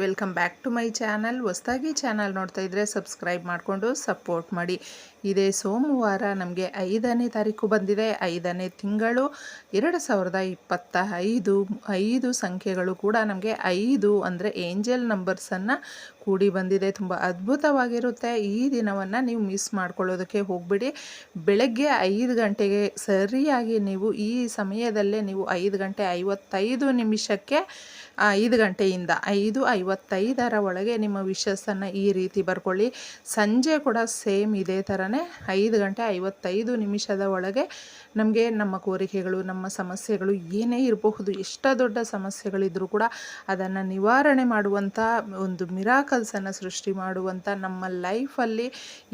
Welcome back to my channel ಹೊಸ್ದಾಗಿ channel ನೋಡ್ತಾ ಇದ್ದರೆ ಸಬ್ಸ್ಕ್ರೈಬ್ ಮಾಡಿಕೊಂಡು ಸಪೋರ್ಟ್ ಮಾಡಿ. ಇದೇ ಸೋಮವಾರ ನಮಗೆ ಐದನೇ ತಾರೀಕು ಬಂದಿದೆ. ಐದನೇ ತಿಂಗಳು ಎರಡು ಸಾವಿರದ ಇಪ್ಪತ್ತ ಐದು ಐದು ಸಂಖ್ಯೆಗಳು ಕೂಡ ನಮಗೆ ಐದು ಅಂದರೆ ಏಂಜಲ್ ನಂಬರ್ಸನ್ನು ಕೂಡಿ ಬಂದಿದೆ. ತುಂಬ ಅದ್ಭುತವಾಗಿರುತ್ತೆ. ಈ ದಿನವನ್ನು ನೀವು ಮಿಸ್ ಮಾಡ್ಕೊಳ್ಳೋದಕ್ಕೆ ಹೋಗ್ಬಿಡಿ. ಬೆಳಗ್ಗೆ ಐದು ಗಂಟೆಗೆ ಸರಿಯಾಗಿ ನೀವು ಈ ಸಮಯದಲ್ಲೇ ನೀವು ಐದು ಗಂಟೆ ಐವತ್ತೈದು ನಿಮಿಷಕ್ಕೆ ಐದು ಗಂಟೆಯಿಂದ ಐದು ಐವತ್ತೈದರ ಒಳಗೆ ನಿಮ್ಮ ವಿಶಸ್ಸನ್ನು ಈ ರೀತಿ ಬರ್ಕೊಳ್ಳಿ. ಸಂಜೆ ಕೂಡ ಸೇಮ್ ಇದೇ ಥರನೇ ಐದು ಗಂಟೆ ಐವತ್ತೈದು ನಿಮಿಷದ ಒಳಗೆ ನಮಗೆ ನಮ್ಮ ಕೋರಿಕೆಗಳು, ನಮ್ಮ ಸಮಸ್ಯೆಗಳು ಏನೇ ಇರಬಹುದು, ಎಷ್ಟ ದೊಡ್ಡ ಸಮಸ್ಯೆಗಳಿದ್ರೂ ಕೂಡ ಅದನ್ನು ನಿವಾರಣೆ ಮಾಡುವಂಥ ಒಂದು ಮಿರಾಕಲ್ಸನ್ನು ಸೃಷ್ಟಿ ಮಾಡುವಂಥ ನಮ್ಮ ಲೈಫಲ್ಲಿ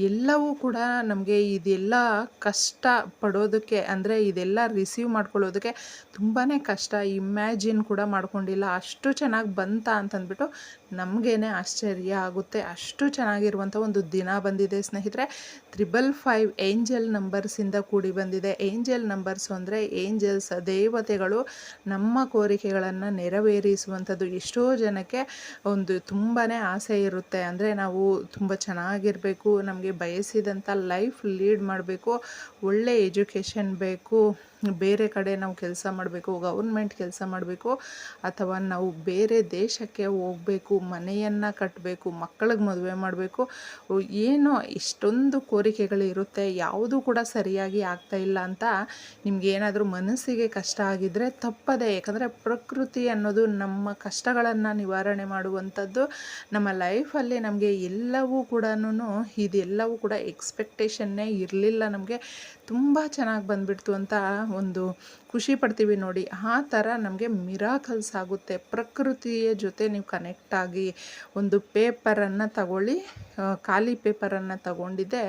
ಎಲ್ಲವೂ ಕೂಡ ನಮಗೆ ಇದೆಲ್ಲ ಕಷ್ಟ ಪಡೋದಕ್ಕೆ, ಅಂದರೆ ಇದೆಲ್ಲ ರಿಸೀವ್ ಮಾಡ್ಕೊಳ್ಳೋದಕ್ಕೆ ತುಂಬಾ ಕಷ್ಟ. ಇಮ್ಯಾಜಿನ್ ಕೂಡ ಮಾಡ್ಕೊಂಡಿಲ್ಲ. ಅಷ್ಟು ಚೆನ್ನಾಗಿ ಬಂತ ಅಂತಂದ್ಬಿಟ್ಟು ನಮಗೇನೆ ಆಶ್ಚರ್ಯ ಆಗುತ್ತೆ. ಅಷ್ಟು ಚೆನ್ನಾಗಿರುವಂಥ ಒಂದು ದಿನ ಬಂದಿದೆ ಸ್ನೇಹಿತರೆ. ತ್ರಿಬಲ್ ಫೈವ್ ಏಂಜಲ್ ನಂಬರ್ಸಿಂದ ಕೂಡಿ ಬಂದಿದೆ. ಏಂಜಲ್ ನಂಬರ್ಸು ಅಂದರೆ ಏಂಜಲ್ಸ್ ದೇವತೆಗಳು ನಮ್ಮ ಕೋರಿಕೆಗಳನ್ನು ನೆರವೇರಿಸುವಂಥದ್ದು. ಎಷ್ಟೋ ಜನಕ್ಕೆ ಒಂದು ತುಂಬಾ ಆಸೆ ಇರುತ್ತೆ. ಅಂದರೆ ನಾವು ತುಂಬ ಚೆನ್ನಾಗಿರಬೇಕು, ನಮಗೆ ಬಯಸಿದಂಥ ಲೈಫ್ ಲೀಡ್ ಮಾಡಬೇಕು, ಒಳ್ಳೆ ಎಜುಕೇಷನ್ ಬೇಕು, ಬೇರೆ ಕಡೆ ನಾವು ಕೆಲಸ ಮಾಡಬೇಕು, ಗೌರ್ಮೆಂಟ್ ಕೆಲಸ ಮಾಡಬೇಕು, ಅಥವಾ ಬೇರೆ ದೇಶಕ್ಕೆ ಹೋಗಬೇಕು, ಮನೆಯನ್ನು ಕಟ್ಟಬೇಕು ಮಕ್ಕಳಿಗೆ ಮದುವೆ ಮಾಡಬೇಕು ಏನೋ ಇಷ್ಟೊಂದು ಕೋರಿಕೆಗಳಿರುತ್ತೆ ಯಾವುದೂ ಕೂಡ ಸರಿಯಾಗಿ ಆಗ್ತಾ ಇಲ್ಲ ಅಂತ ನಿಮ್ಗೇನಾದರೂ ಮನಸ್ಸಿಗೆ ಕಷ್ಟ ಆಗಿದ್ದರೆ ತಪ್ಪದೆ. ಯಾಕಂದರೆ ಪ್ರಕೃತಿ ಅನ್ನೋದು ನಮ್ಮ ಕಷ್ಟಗಳನ್ನು ನಿವಾರಣೆ ಮಾಡುವಂಥದ್ದು ನಮ್ಮ ಲೈಫಲ್ಲಿ ನಮಗೆ ಎಲ್ಲವೂ ಕೂಡ ಇದೆಲ್ಲವೂ ಕೂಡ ಎಕ್ಸ್ಪೆಕ್ಟೇಷನ್ನೇ ಇರಲಿಲ್ಲ ನಮಗೆ. ತುಂಬ ಚೆನ್ನಾಗಿ ಬಂದುಬಿಡ್ತು ಅಂತ ಒಂದು ಖುಷಿ ಪಡ್ತೀವಿ ನೋಡಿ. ಆ ಥರ ನಮಗೆ ಮಿರಾಕಲ್ಸ್ ಆಗುತ್ತೆ. ಪ್ರಕೃತಿಯ ಜೊತೆ ನೀವು ಕನೆಕ್ಟ್ ಆಗಿ ಒಂದು ಪೇಪರನ್ನು ತಗೊಳ್ಳಿ. ಖಾಲಿ ಪೇಪರನ್ನು ತಗೊಂಡಿದ್ದೆ.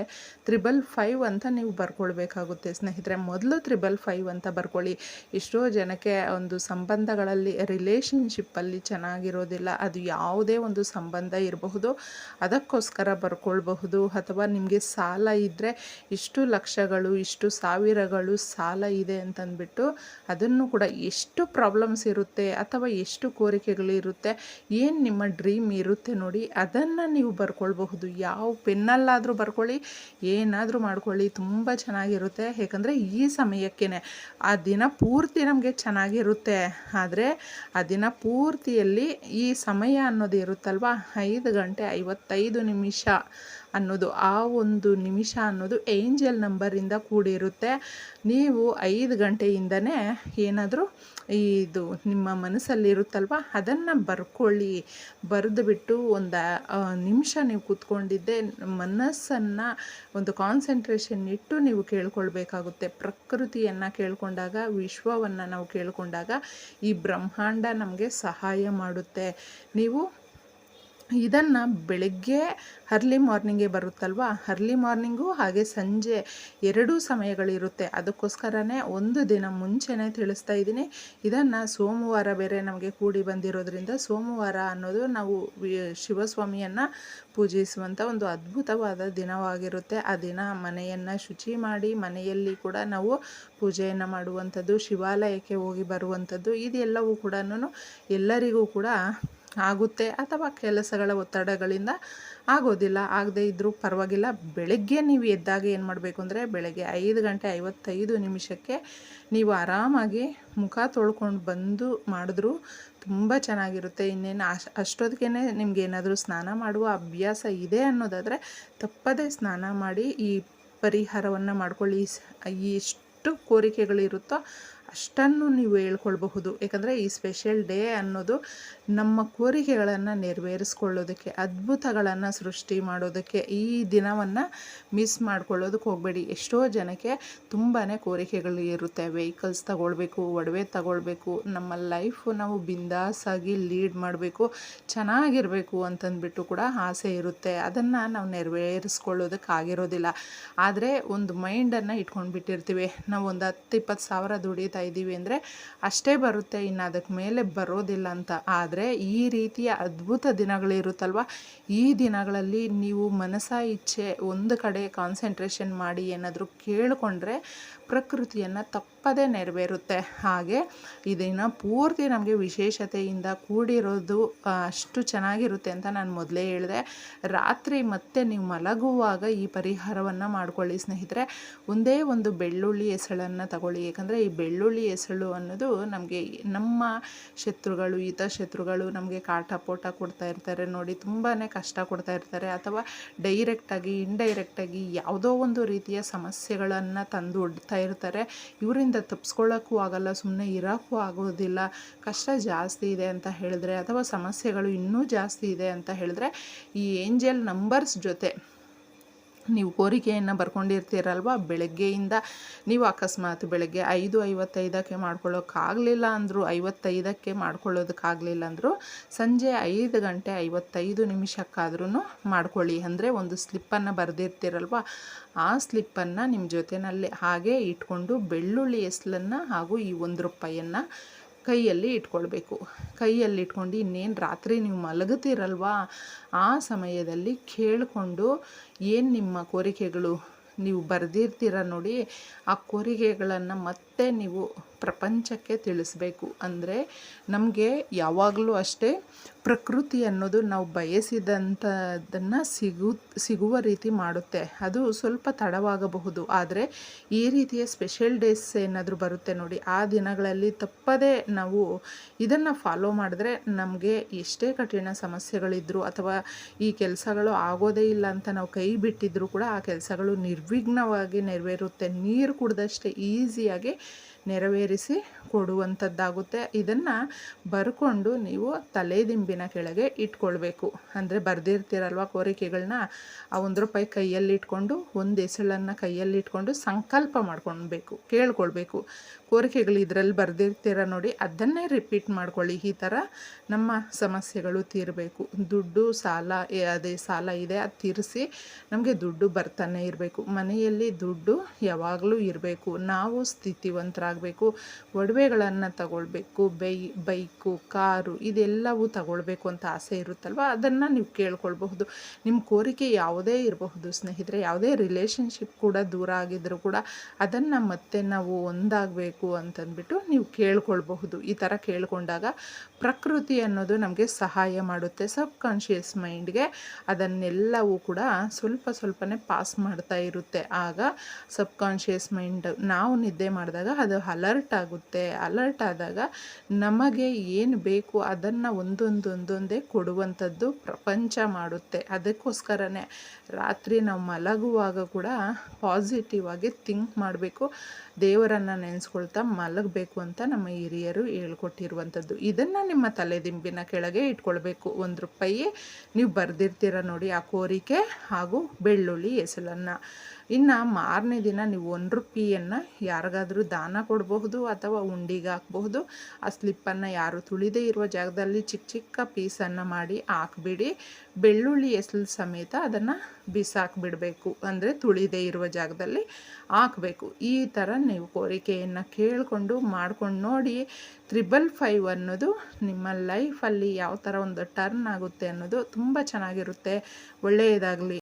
ತ್ರಿಬಲ್ ಫೈವ್ ಅಂತ ನೀವು ಬರ್ಕೊಳ್ಬೇಕಾಗುತ್ತೆ ಸ್ನೇಹಿತರೆ. ಮೊದಲು ತ್ರಿಬಲ್ ಫೈವ್ ಅಂತ ಬರ್ಕೊಳ್ಳಿ. ಎಷ್ಟೋ ಜನಕ್ಕೆ ಒಂದು ಸಂಬಂಧಗಳಲ್ಲಿ, ರಿಲೇಷನ್ಶಿಪ್ಪಲ್ಲಿ ಚೆನ್ನಾಗಿರೋದಿಲ್ಲ. ಅದು ಯಾವುದೇ ಒಂದು ಸಂಬಂಧ ಇರಬಹುದು. ಅದಕ್ಕೋಸ್ಕರ ಬರ್ಕೊಳ್ಬಹುದು. ಅಥವಾ ನಿಮಗೆ ಸಾಲ ಇದ್ದರೆ ಇಷ್ಟು ಲಕ್ಷಗಳು, ಇಷ್ಟು ಸಾವಿರಗಳು ಸಾಲ ಇದೆ ಅಂತಂದ್ಬಿಟ್ಟು ಅದನ್ನು ಕೂಡ ಎಷ್ಟು ಪ್ರಾಬ್ಲಮ್ಸ್ ಇರುತ್ತೆ ಅಥವಾ ಎಷ್ಟು ಕೋರಿಕೆಗಳಿರುತ್ತೆ, ಏನು ನಿಮ್ಮ ಡ್ರೀಮ್ ಇರುತ್ತೆ ನೋಡಿ ಅದನ್ನು ನೀವು ಬರ್ಕೊಳ್ಬಹುದು. ಯಾವ ಪೆನ್ನಲ್ಲಾದರೂ ಬರ್ಕೊಳ್ಳಿ, ಏನಾದರೂ ಮಾಡ್ಕೊಳ್ಳಿ, ತುಂಬ ಚೆನ್ನಾಗಿರುತ್ತೆ. ಯಾಕಂದರೆ ಈ ಸಮಯಕ್ಕೇ ಆ ದಿನ ಪೂರ್ತಿ ನಮಗೆ ಚೆನ್ನಾಗಿರುತ್ತೆ. ಆದರೆ ಆ ದಿನ ಪೂರ್ತಿಯಲ್ಲಿ ಈ ಸಮಯ ಅನ್ನೋದು ಇರುತ್ತಲ್ವ? ಐದು ಗಂಟೆ ಐವತ್ತೈದು ನಿಮಿಷ. ಅನ್ನೋದು, ಆ ಒಂದು ನಿಮಿಷ ಅನ್ನೋದು ಏಂಜಲ್ ನಂಬರಿಂದ ಕೂಡಿರುತ್ತೆ. ನೀವು ಐದು ಗಂಟೆಯಿಂದನೇ ಏನಾದರೂ ಇದು ನಿಮ್ಮ ಮನಸ್ಸಲ್ಲಿರುತ್ತಲ್ವ, ಅದನ್ನು ಬರ್ಕೊಳ್ಳಿ. ಬರೆದು ಬಿಟ್ಟು ಒಂದು ನಿಮಿಷ ನೀವು ಕೂತ್ಕೊಂಡಿದ್ದೆ, ಮನಸ್ಸನ್ನು ಒಂದು ಕಾನ್ಸಂಟ್ರೇಷನ್ ಇಟ್ಟು ನೀವು ಕೇಳ್ಕೊಳ್ಬೇಕಾಗುತ್ತೆ. ಪ್ರಕೃತಿಯನ್ನು ಕೇಳ್ಕೊಂಡಾಗ, ವಿಶ್ವವನ್ನು ನಾವು ಕೇಳ್ಕೊಂಡಾಗ ಈ ಬ್ರಹ್ಮಾಂಡ ನಮಗೆ ಸಹಾಯ ಮಾಡುತ್ತೆ. ನೀವು ಇದನ್ನು ಬೆಳಗ್ಗೆ ಅರ್ಲಿ ಮಾರ್ನಿಂಗೇ ಬರುತ್ತಲ್ವ? ಅರ್ಲಿ ಮಾರ್ನಿಂಗು ಹಾಗೆ ಸಂಜೆ ಎರಡೂ ಸಮಯಗಳಿರುತ್ತೆ. ಅದಕ್ಕೋಸ್ಕರನೇ ಒಂದು ದಿನ ಮುಂಚೆನೇ ತಿಳಿಸ್ತಾ ಇದ್ದೀನಿ. ಇದನ್ನು ಸೋಮವಾರ ಬೇರೆ ನಮಗೆ ಕೂಡಿ ಬಂದಿರೋದ್ರಿಂದ ಸೋಮವಾರ ಅನ್ನೋದು ನಾವು ಶಿವಸ್ವಾಮಿಯನ್ನು ಪೂಜಿಸುವಂಥ ಒಂದು ಅದ್ಭುತವಾದ ದಿನವಾಗಿರುತ್ತೆ. ಆ ದಿನ ಮನೆಯನ್ನು ಶುಚಿ ಮಾಡಿ ಮನೆಯಲ್ಲಿ ಕೂಡ ನಾವು ಪೂಜೆಯನ್ನು ಮಾಡುವಂಥದ್ದು, ಶಿವಾಲಯಕ್ಕೆ ಹೋಗಿ ಬರುವಂಥದ್ದು, ಇದೆಲ್ಲವೂ ಕೂಡ ಎಲ್ಲರಿಗೂ ಕೂಡ ಆಗುತ್ತೆ ಅಥವಾ ಕೆಲಸಗಳ ಒತ್ತಡಗಳಿಂದ ಆಗೋದಿಲ್ಲ, ಆಗದೇ ಇದ್ದರೂ ಪರವಾಗಿಲ್ಲ. ಬೆಳಗ್ಗೆ ನೀವು ಎದ್ದಾಗ ಏನು ಮಾಡಬೇಕು ಅಂದರೆ ಬೆಳಗ್ಗೆ ಐದು ಗಂಟೆ ಐವತ್ತೈದು ನಿಮಿಷಕ್ಕೆ ನೀವು ಆರಾಮಾಗಿ ಮುಖ ತೊಳ್ಕೊಂಡು ಬಂದು ಮಾಡಿದ್ರೂ ತುಂಬ ಚೆನ್ನಾಗಿರುತ್ತೆ. ಇನ್ನೇನು ಅಶ್ ಅಷ್ಟೊತ್ತಿಗೆ ನಿಮ್ಗೆ ಏನಾದರೂ ಸ್ನಾನ ಮಾಡುವ ಅಭ್ಯಾಸ ಇದೆ ಅನ್ನೋದಾದರೆ ತಪ್ಪದೇ ಸ್ನಾನ ಮಾಡಿ ಈ ಪರಿಹಾರವನ್ನು ಮಾಡ್ಕೊಳ್ಳಿ. ಎಷ್ಟು ಕೋರಿಕೆಗಳಿರುತ್ತೋ ಅಷ್ಟನ್ನು ನೀವು ಹೇಳ್ಕೊಳ್ಬಹುದು. ಯಾಕಂದರೆ ಈ ಸ್ಪೆಷಲ್ ಡೇ ಅನ್ನೋದು ನಮ್ಮ ಕೋರಿಕೆಗಳನ್ನು ನೆರವೇರಿಸ್ಕೊಳ್ಳೋದಕ್ಕೆ, ಅದ್ಭುತಗಳನ್ನು ಸೃಷ್ಟಿ ಮಾಡೋದಕ್ಕೆ ಈ ದಿನವನ್ನು ಮಿಸ್ ಮಾಡ್ಕೊಳ್ಳೋದಕ್ಕೆ ಹೋಗಬೇಡಿ. ಎಷ್ಟೋ ಜನಕ್ಕೆ ತುಂಬಾ ಕೋರಿಕೆಗಳು ಇರುತ್ತೆ. ವೆಹಿಕಲ್ಸ್ ತಗೊಳ್ಬೇಕು, ಒಡವೆ ತಗೊಳ್ಬೇಕು, ನಮ್ಮ ಲೈಫು ನಾವು ಬಿಂದಾಸಾಗಿ ಲೀಡ್ ಮಾಡಬೇಕು, ಚೆನ್ನಾಗಿರಬೇಕು ಅಂತಂದ್ಬಿಟ್ಟು ಕೂಡ ಆಸೆ ಇರುತ್ತೆ. ಅದನ್ನು ನಾವು ನೆರವೇರಿಸ್ಕೊಳ್ಳೋದಕ್ಕೆ ಆಗಿರೋದಿಲ್ಲ. ಆದರೆ ಒಂದು ಮೈಂಡನ್ನು ಇಟ್ಕೊಂಡು ಬಿಟ್ಟಿರ್ತೀವಿ ನಾವು ಒಂದು ಹತ್ತು ಇಪ್ಪತ್ತು ಸಾವಿರ ದುಡಿತಾ ಇದ್ದೀವಿ ಅಂದರೆ ಅಷ್ಟೇ ಬರುತ್ತೆ. ಇನ್ನು ಅದಕ್ಕೆ ಮೇಲೆ ಬರೋದಿಲ್ಲ ಅಂತ. ಆದರೆ ಈ ರೀತಿಯ ಅದ್ಭುತ ದಿನಗಳಿರುತ್ತಲ್ವ ಈ ದಿನಗಳಲ್ಲಿ ನೀವು ಮನಸ ಇಚ್ಛೆ ಒಂದು ಕಡೆ ಕಾನ್ಸಂಟ್ರೇಷನ್ ಮಾಡಿ ಏನಾದರೂ ಕೇಳಿಕೊಂಡ್ರೆ ಪ್ರಕೃತಿಯನ್ನು ತಪ್ಪದೇ ನೆರವೇರುತ್ತೆ. ಹಾಗೆ ಇದನ್ನು ಪೂರ್ತಿ ನಮಗೆ ವಿಶೇಷತೆಯಿಂದ ಕೂಡಿರೋದು ಅಷ್ಟು ಚೆನ್ನಾಗಿರುತ್ತೆ ಅಂತ ನಾನು ಮೊದಲೇ ಹೇಳಿದೆ. ರಾತ್ರಿ ಮತ್ತೆ ನೀವು ಮಲಗುವಾಗ ಈ ಪರಿಹಾರವನ್ನು ಮಾಡ್ಕೊಳ್ಳಿ ಸ್ನೇಹಿತರೆ. ಒಂದೇ ಒಂದು ಬೆಳ್ಳುಳ್ಳಿ ಹೆಸಳನ್ನು ತಗೊಳ್ಳಿ. ಯಾಕಂದರೆ ಈ ಬೆಳ್ಳುಳ್ಳಿ ಎಸಳು ಅನ್ನೋದು ನಮಗೆ ನಮ್ಮ ಶತ್ರುಗಳು ಈತ ಶತ್ರುಗಳು ನಮಗೆ ಕಾಟ ಪೋಟ ಕೊಡ್ತಾ ಇರ್ತಾರೆ ನೋಡಿ ತುಂಬಾ ಕಷ್ಟ ಕೊಡ್ತಾ ಇರ್ತಾರೆ. ಅಥವಾ ಡೈರೆಕ್ಟಾಗಿ ಇಂಡೈರೆಕ್ಟಾಗಿ ಯಾವುದೋ ಒಂದು ರೀತಿಯ ಸಮಸ್ಯೆಗಳನ್ನು ತಂದು ಇಡ್ತಾ ಇರ್ತಾರೆ. ಇವರಿಂದ ತಪ್ಪಿಸ್ಕೊಳ್ಳೋಕ್ಕೂ ಆಗಲ್ಲ ಸುಮ್ಮನೆ ಇರೋಕ್ಕೂ ಆಗೋದಿಲ್ಲ. ಕಷ್ಟ ಜಾಸ್ತಿ ಇದೆ ಅಂತ ಹೇಳಿದ್ರೆ ಅಥವಾ ಸಮಸ್ಯೆಗಳು ಇನ್ನೂ ಜಾಸ್ತಿ ಇದೆ ಅಂತ ಹೇಳಿದ್ರೆ ಈ ಏಂಜಲ್ ನಂಬರ್ಸ್ ಜೊತೆ ನೀವು ಕೋರಿಕೆಯನ್ನು ಬರ್ಕೊಂಡಿರ್ತೀರಲ್ವ? ಬೆಳಗ್ಗೆಯಿಂದ ನೀವು ಅಕಸ್ಮಾತ್ ಬೆಳಗ್ಗೆ ಐದು ಐವತ್ತೈದಕ್ಕೆ ಮಾಡ್ಕೊಳ್ಳೋಕ್ಕಾಗಲಿಲ್ಲ ಅಂದರೂ, ಐವತ್ತೈದಕ್ಕೆ ಮಾಡ್ಕೊಳ್ಳೋದಕ್ಕಾಗಲಿಲ್ಲ ಅಂದರೂ, ಸಂಜೆ ಐದು ಗಂಟೆ ಐವತ್ತೈದು ನಿಮಿಷಕ್ಕಾದ್ರೂ ಮಾಡ್ಕೊಳ್ಳಿ. ಅಂದರೆ ಒಂದು ಸ್ಲಿಪ್ಪನ್ನು ಬರೆದಿರ್ತೀರಲ್ವ? ಆ ಸ್ಲಿಪ್ಪನ್ನು ನಿಮ್ಮ ಜೊತೆಯಲ್ಲಿ ಹಾಗೆ ಇಟ್ಕೊಂಡು ಬೆಳ್ಳುಳ್ಳಿ ಎಸ್ಲನ್ನು ಹಾಗೂ ಈ ಒಂದು ರೂಪಾಯಿಯನ್ನು ಕೈಯಲ್ಲಿ ಇಟ್ಕೊಳ್ಬೇಕು. ಕೈಯಲ್ಲಿ ಇಟ್ಕೊಂಡು ಇನ್ನೇನು ರಾತ್ರಿ ನೀವು ಮಲಗುತ್ತೀರಲ್ವಾ? ಆ ಸಮಯದಲ್ಲಿ ಕೇಳಿಕೊಂಡು ಏನು ನಿಮ್ಮ ಕೋರಿಕೆಗಳು? ನೀವು ಬರೆದಿರ್ತೀರ ನೋಡಿ, ಆ ಕೋರಿಕೆಗಳನ್ನು ಮತ್ತೆ ನೀವು ಪ್ರಪಂಚಕ್ಕೆ ತಿಳಿಸ್ಬೇಕು. ಅಂದರೆ ನಮಗೆ ಯಾವಾಗಲೂ ಅಷ್ಟೇ ಪ್ರಕೃತಿ ಅನ್ನೋದು ನಾವು ಬಯಸಿದಂಥದ್ದನ್ನು ಸಿಗು, ಸಿಗುವ ರೀತಿ ಮಾಡುತ್ತೆ. ಅದು ಸ್ವಲ್ಪ ತಡವಾಗಬಹುದು. ಆದರೆ ಈ ರೀತಿಯ ಸ್ಪೆಷಲ್ ಡೇಸ್ ಏನಾದರೂ ಬರುತ್ತೆ ನೋಡಿ, ಆ ದಿನಗಳಲ್ಲಿ ತಪ್ಪದೇ ನಾವು ಇದನ್ನು ಫಾಲೋ ಮಾಡಿದ್ರೆ ನಮಗೆ ಎಷ್ಟೇ ಕಠಿಣ ಸಮಸ್ಯೆಗಳಿದ್ದರೂ ಅಥವಾ ಈ ಕೆಲಸಗಳು ಆಗೋದೇ ಇಲ್ಲ ಅಂತ ನಾವು ಕೈ ಬಿಟ್ಟಿದ್ರೂ ಕೂಡ ಆ ಕೆಲಸಗಳು ನಿರ್ವಿಘ್ನವಾಗಿ ನೆರವೇರುತ್ತೆ. ನೀರು ಕುಡ್ದಷ್ಟೇ ಈಸಿಯಾಗಿ ನೆರವೇರಿಸಿ ಕೊಡುವಂಥದ್ದಾಗುತ್ತೆ. ಇದನ್ನು ಬರ್ಕೊಂಡು ನೀವು ತಲೆದಿಂಬಿನ ಕೆಳಗೆ ಇಟ್ಕೊಳ್ಬೇಕು. ಅಂದರೆ ಬರೆದಿರ್ತೀರಲ್ವ ಕೋರಿಕೆಗಳನ್ನ ಆ ಒಂದು ರೂಪಾಯಿ ಕೈಯಲ್ಲಿ ಇಟ್ಕೊಂಡು, ಒಂದು ಹೆಸಳನ್ನು ಕೈಯಲ್ಲಿ ಇಟ್ಕೊಂಡು ಸಂಕಲ್ಪ ಮಾಡ್ಕೊಳ್ಬೇಕು, ಕೇಳ್ಕೊಳ್ಬೇಕು. ಕೋರಿಕೆಗಳು ಇದರಲ್ಲಿ ಬರೆದಿರ್ತೀರ ನೋಡಿ, ಅದನ್ನೇ ರಿಪೀಟ್ ಮಾಡ್ಕೊಳ್ಳಿ. ಈ ಥರ ನಮ್ಮ ಸಮಸ್ಯೆಗಳು ತೀರಬೇಕು. ದುಡ್ಡು ಸಾಲ ಅದೇ ಸಾಲ ಇದೆ, ಅದು ತೀರಿಸಿ ನಮಗೆ ದುಡ್ಡು ಬರ್ತಾನೆ ಇರಬೇಕು. ಮನೆಯಲ್ಲಿ ದುಡ್ಡು ಯಾವಾಗಲೂ ಇರಬೇಕು. ನಾವು ಸ್ಥಿತಿವಂತರಾಗಬೇಕು ಒಡವೆಗಳನ್ನು ತಗೊಳ್ಬೇಕು, ಬೈ, ಬೈಕು, ಕಾರು ಇದೆಲ್ಲವೂ ತಗೊಳ್ಬೇಕು ಅಂತ ಆಸೆ ಇರುತ್ತಲ್ವ? ಅದನ್ನು ನೀವು ಕೇಳ್ಕೊಳ್ಬಹುದು. ನಿಮ್ಮ ಕೋರಿಕೆ ಯಾವುದೇ ಇರಬಹುದು. ಸ್ನೇಹಿತರೆ, ಯಾವುದೇ ರಿಲೇಷನ್ಶಿಪ್ ಕೂಡ ದೂರ ಆಗಿದ್ದರೂ ಕೂಡ ಅದನ್ನು ಮತ್ತೆ ನಾವು ಒಂದಾಗಬೇಕು ಅಂತಂದ್ಬಿಟ್ಟು ನೀವು ಕೇಳ್ಕೊಳ್ಬಹುದು. ಈ ಥರ ಕೇಳ್ಕೊಂಡಾಗ ಪ್ರಕೃತಿ ಅನ್ನೋದು ನಮಗೆ ಸಹಾಯ ಮಾಡುತ್ತೆ. ಸಬ್ ಕಾನ್ಷಿಯಸ್ ಮೈಂಡ್ಗೆ ಅದನ್ನೆಲ್ಲವೂ ಕೂಡ ಸ್ವಲ್ಪ ಸ್ವಲ್ಪನೇ ಪಾಸ್ ಮಾಡ್ತಾ ಇರುತ್ತೆ. ಆಗ ಸಬ್ ಕಾನ್ಷಿಯಸ್ ಮೈಂಡ್ ನಾವು ನಿದ್ದೆ ಮಾಡಿದಾಗ ಅದು ಅಲರ್ಟ್ ಆಗುತ್ತೆ. ಅಲರ್ಟ್ ಆದಾಗ ನಮಗೆ ಏನು ಬೇಕು ಅದನ್ನು ಒಂದೊಂದೊಂದೊಂದೇ ಕೊಡುವಂಥದ್ದು ಪ್ರಪಂಚ ಮಾಡುತ್ತೆ. ಅದಕ್ಕೋಸ್ಕರನೇ ರಾತ್ರಿ ನಾವು ಮಲಗುವಾಗ ಕೂಡ ಪಾಸಿಟಿವ್ ಆಗಿ ಥಿಂಕ್ ಮಾಡಬೇಕು. ದೇವರನ್ನು ನೆನೆಸ್ಕೊಳ್ತಾ ಮಲಗಬೇಕು ಅಂತ ನಮ್ಮ ಹಿರಿಯರು ಹೇಳ್ಕೊಟ್ಟಿರುವಂಥದ್ದು. ಇದನ್ನು ನಿಮ್ಮ ತಲೆದಿಂಬಿನ ಕೆಳಗೆ ಇಟ್ಕೊಳ್ಬೇಕು. ಒಂದು ರೂಪಾಯಿ ನೀವು ಬರೆದಿರ್ತೀರ ನೋಡಿ ಆ ಕೋರಿಕೆ ಹಾಗೂ ಬೆಳ್ಳುಳ್ಳಿ ಎಸಳನ್ನು ಇನ್ನು ಮಾರನೇ ದಿನ ನೀವು ಒಂದು ರೂಪಾಯಿಯನ್ನು ಯಾರಿಗಾದರೂ ದಾನ ಕೊಡಬಹುದು ಅಥವಾ ಉಂಡಿಗೆ ಹಾಕಬಹುದು. ಆ ಸ್ಲಿಪ್ಪನ್ನು ಯಾರು ತುಳಿದೇ ಇರುವ ಜಾಗದಲ್ಲಿ ಚಿಕ್ಕ ಚಿಕ್ಕ ಪೀಸನ್ನು ಮಾಡಿ ಹಾಕ್ಬಿಡಿ. ಬೆಳ್ಳುಳ್ಳಿ ಎಸಲು ಸಮೇತ ಅದನ್ನು ಬಿಸಾಕ್ಬಿಡಬೇಕು. ಅಂದರೆ ತುಳಿದೇ ಇರುವ ಜಾಗದಲ್ಲಿ ಹಾಕಬೇಕು. ಈ ಥರ ನೀವು ಕೋರಿಕೆಯನ್ನು ಕೇಳಿಕೊಂಡು ಮಾಡ್ಕೊಂಡು ನೋಡಿ, ತ್ರಿಬಲ್ ಫೈವ್ ಅನ್ನೋದು ನಿಮ್ಮ ಲೈಫಲ್ಲಿ ಯಾವ ಥರ ಒಂದು ಟರ್ನ್ ಆಗುತ್ತೆ ಅನ್ನೋದು ತುಂಬ ಚೆನ್ನಾಗಿರುತ್ತೆ. ಒಳ್ಳೆಯದಾಗಲಿ.